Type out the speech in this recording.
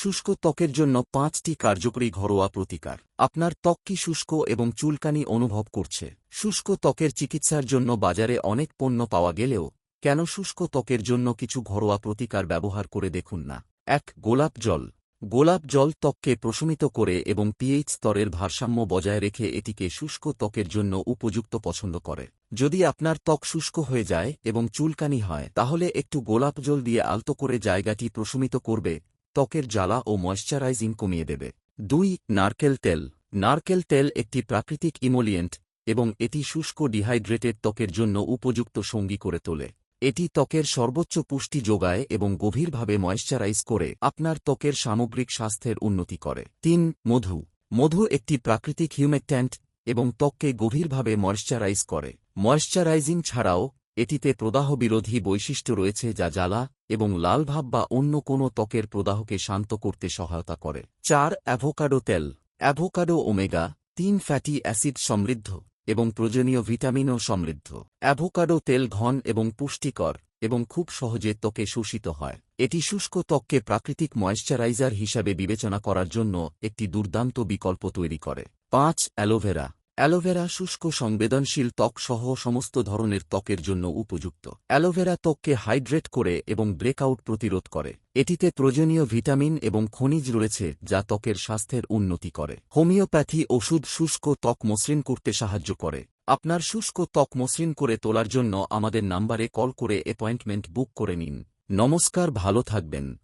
শুষ্ক ত্বকের জন্য পাঁচটি কার্যকরী ঘরোয়া প্রতিকার। আপনার ত্বক কি শুষ্ক এবং চুলকানি অনুভব করছে? শুষ্ক ত্বকের চিকিৎসার জন্য বাজারে অনেক পণ্য পাওয়া গেলেও, কেন শুষ্ক ত্বকের জন্য কিছু ঘরোয়া প্রতিকার ব্যবহার করে দেখুন না? এক, গোলাপ জল। গোলাপ জল ত্বককে প্রশমিত করে এবং পিএইচ স্তরের ভারসাম্য বজায় রেখে এটিকে শুষ্ক ত্বকের জন্য উপযুক্ত পছন্দ করে। যদি আপনার ত্বক শুষ্ক হয়ে যায় এবং চুলকানি হয়, তাহলে একটু গোলাপ জল দিয়ে আলতো করে জায়গাটি প্রশমিত করবে ত্বকের জ্বালা ও ময়শ্চারাইজিং কমিয়ে দেবে। দুই, নারকেল তেল। নারকেল তেল একটি প্রাকৃতিক ইমোলিয়েন্ট এবং এটি শুষ্ক ডিহাইড্রেটেড ত্বকের জন্য উপযুক্ত সঙ্গী করে তোলে। এটি ত্বকের সর্বোচ্চ পুষ্টি যোগায় এবং গভীরভাবে ময়শ্চারাইজ করে আপনার ত্বকের সামগ্রিক স্বাস্থ্যের উন্নতি করে। তিন, মধু। মধু একটি প্রাকৃতিক হিউমেকট্যান্ট এবং ত্বককে গভীরভাবে ময়শ্চারাইজ করে। ময়শ্চারাইজিং ছাড়াও এটিতে প্রদাহ বিরোধী বৈশিষ্ট্য রয়েছে যা জ্বালা এবং লালভাব বা অন্য কোনো ত্বকের প্রদাহকে শান্ত করতে সহায়তা করে। চার, অ্যাভোকাডো তেল। অ্যাভোকাডো ওমেগা তিন ফ্যাটি অ্যাসিড সমৃদ্ধ এবং প্রয়োজনীয় ভিটামিনও সমৃদ্ধ। অ্যাভোকাডো তেল ঘন এবং পুষ্টিকর এবং খুব সহজে ত্বকে শোষিত হয়। এটি শুষ্ক ত্বককে প্রাকৃতিক ময়েশ্চারাইজার হিসাবে বিবেচনা করার জন্য একটি দুর্দান্ত বিকল্প তৈরি করে। পাঁচ, অ্যালোভেরা। অ্যালোভেরা শুষ্ক সংবেদনশীল ত্বক সহ সমস্ত ধরনের ত্বকের জন্য উপযুক্ত। অ্যালোভেরা ত্বককে হাইড্রেট করে এবং ব্রেকআউট প্রতিরোধ করে। এটিতে প্রয়োজনীয় ভিটামিন এবং খনিজ রয়েছে যা ত্বকের স্বাস্থ্যের উন্নতি করে। হোমিওপ্যাথি ওষুধ শুষ্ক ত্বক মসৃণ করতে সাহায্য করে। আপনার শুষ্ক ত্বক মসৃণ করে তোলার জন্য আমাদের নাম্বারে কল করে অ্যাপয়েন্টমেন্ট বুক করে নিন। নমস্কার, ভালো থাকবেন।